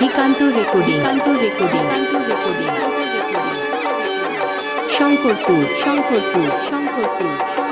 দিকান্ত recording. Recording. Recording. Shankarpur Shankarpur. Shankarpur. Shankarpur.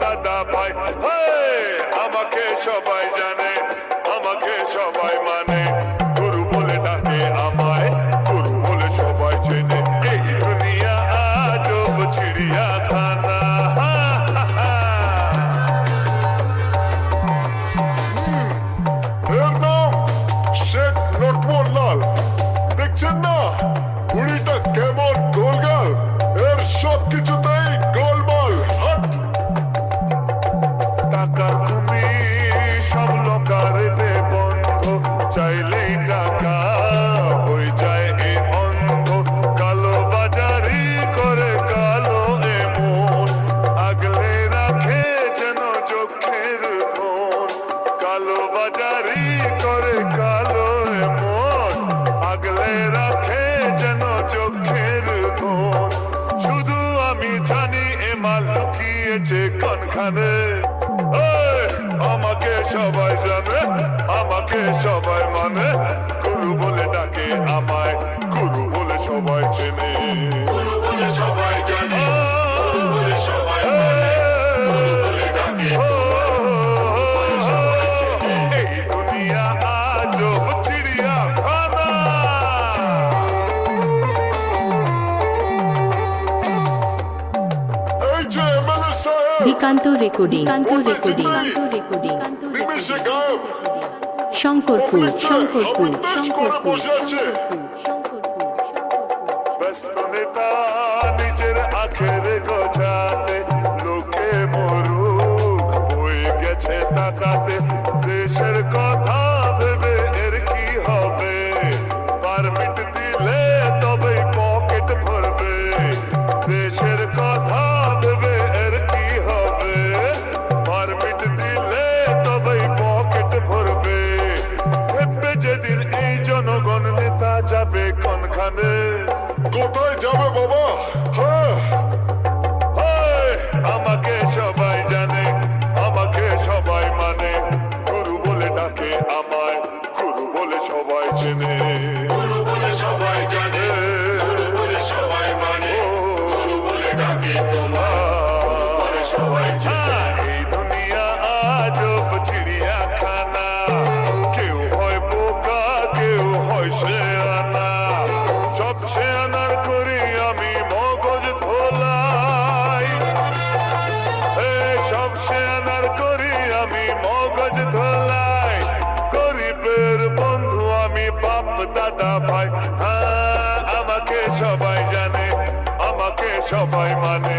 দাদা ভাই। আমাকে সবাই জানে আমাকে সবাই মানে। এখন শুধু আমি জানি, এমা লুকিয়েছে কানখানে। আমাকে সবাই জানে, আমাকে সবাই মানে। গুরু বলে ডাকে আমায়। বিকান্ত recording. Recording. Recording. Shankarpur. Shankarpur. Shankarpur. গেছে কথা কোথায় যাবে বাবা। হ্যাঁ। আমাকে সবাই জানে আমাকে সবাই মানে। গুরু বলে ডাকে আমায় গুরু বলে সবাই চেনে। গুরু বলে সবাই জানে বলে সবাই মানে। গুরু বলে ডাকে তোমায় সবাই জানে দাদা ভাই। হ্যাঁ আমাকে সবাই জানে আমাকে সবাই মানে।